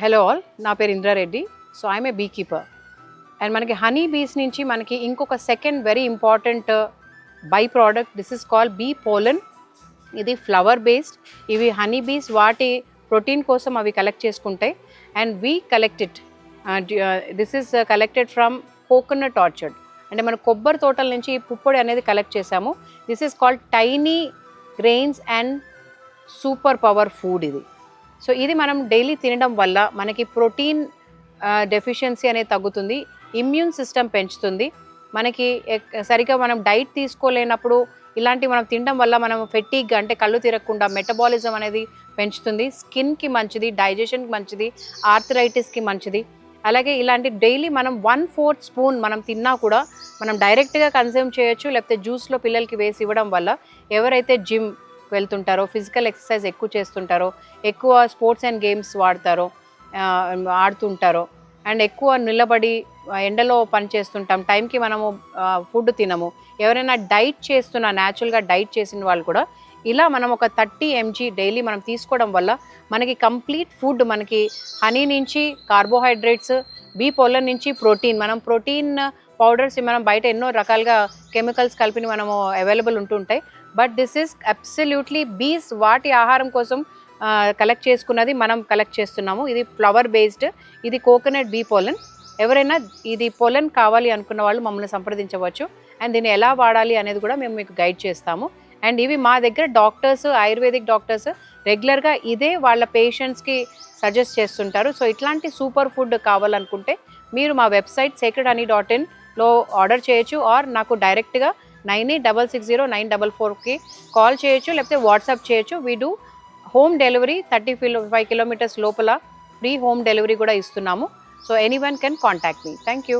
Hello all నా పేరు Indrareddy so I'm a bee keeper and మనకి హనీ బీస్ నుంచి మనకి ఇంకొక second very important by product this is call bee pollen ఇది ఫ్లవర్ బేస్డ్ ఇవి హనీ బీస్ వాటి ప్రోటీన్ కోసం అవి కలెక్ట్ చేసుకుంటాయి. And we collected this is collected from coconut orchard అంటే మన కొబ్బరి తోటల నుంచి ఈ పుప్పొడి అనేది కలెక్ట్ చేసాము this is called tiny grains and super power food ఇది. సో ఇది మనం డైలీ తినడం వల్ల మనకి ప్రోటీన్ డెఫిషియన్సీ అనేది తగ్గుతుంది ఇమ్యూన్ సిస్టమ్ పెంచుతుంది. మనకి ఎక్- సరిగా మనం డైట్ తీసుకోలేనప్పుడు ఇలాంటివి మనం తినడం వల్ల మనం ఫెట్టిగ్ అంటే కళ్ళు తిరగకుండా మెటబాలిజం అనేది పెంచుతుంది. స్కిన్కి మంచిది డైజెషన్కి మంచిది ఆర్థరైటిస్కి మంచిది. అలాగే ఇలాంటి డైలీ మనం వన్ ఫోర్త్ స్పూన్ మనం తిన్నా కూడా మనం డైరెక్ట్గా కన్జ్యూమ్ చేయొచ్చు లేకపోతే జ్యూస్లో పిల్లలకి వేసి ఇవ్వడం వల్ల ఎవరైతే జిమ్ వెళ్తుంటారో ఫిజికల్ ఎక్సర్సైజ్ ఎక్కువ చేస్తుంటారో ఎక్కువ స్పోర్ట్స్ అండ్ గేమ్స్ వాడతారో ఆడుతుంటారో అండ్ ఎక్కువ నిలబడి ఎండలో పని చేస్తుంటాం టైంకి మనము ఫుడ్ తినము. ఎవరైనా డైట్ చేస్తున్న న్యాచురల్గా డైట్ చేసిన వాళ్ళు కూడా ఇలా మనం ఒక థర్టీ ఎంజీ డైలీ మనం తీసుకోవడం వల్ల మనకి కంప్లీట్ ఫుడ్ మనకి హనీ నుంచి కార్బోహైడ్రేట్స్ బీ పొలం నుంచి ప్రోటీన్ మనం ప్రోటీన్ పౌడర్స్ మనం బయట ఎన్నో రకాలుగా కెమికల్స్ కలిపి మనము అవైలబుల్ ఉంటుంటాయి బట్ దిస్ ఈస్ అబ్సల్యూట్లీ బీస్ వాటి ఆహారం కోసం కలెక్ట్ చేసుకున్నది మనం కలెక్ట్ చేస్తున్నాము. ఇది ఫ్లవర్ బేస్డ్ ఇది కోకోనట్ బీ పోలన్. ఎవరైనా ఇది పొలన్ కావాలి అనుకున్న వాళ్ళు మమ్మల్ని సంప్రదించవచ్చు. అండ్ దీన్ని ఎలా వాడాలి అనేది కూడా మేము మీకు గైడ్ చేస్తాము. అండ్ ఇవి మా దగ్గర డాక్టర్స్ ఆయుర్వేదిక్ డాక్టర్స్ రెగ్యులర్గా ఇదే వాళ్ళ పేషెంట్స్కి సజెస్ట్ చేస్తుంటారు. సో ఇట్లాంటి సూపర్ ఫుడ్ కావాలనుకుంటే మీరు మా website sacred honey dot in లో ఆర్డర్ చేయొచ్చు ఆర్ నాకు డైరెక్ట్గా nine eight double six zero nine double ఫోర్కి కాల్ చేయొచ్చు లేకపోతే వాట్సాప్ చేయొచ్చు. We do home delivery thirty fellow five kilometres లోపల ఫ్రీ హోమ్ డెలివరీ కూడా ఇస్తున్నాము. So anyone can contact me thank you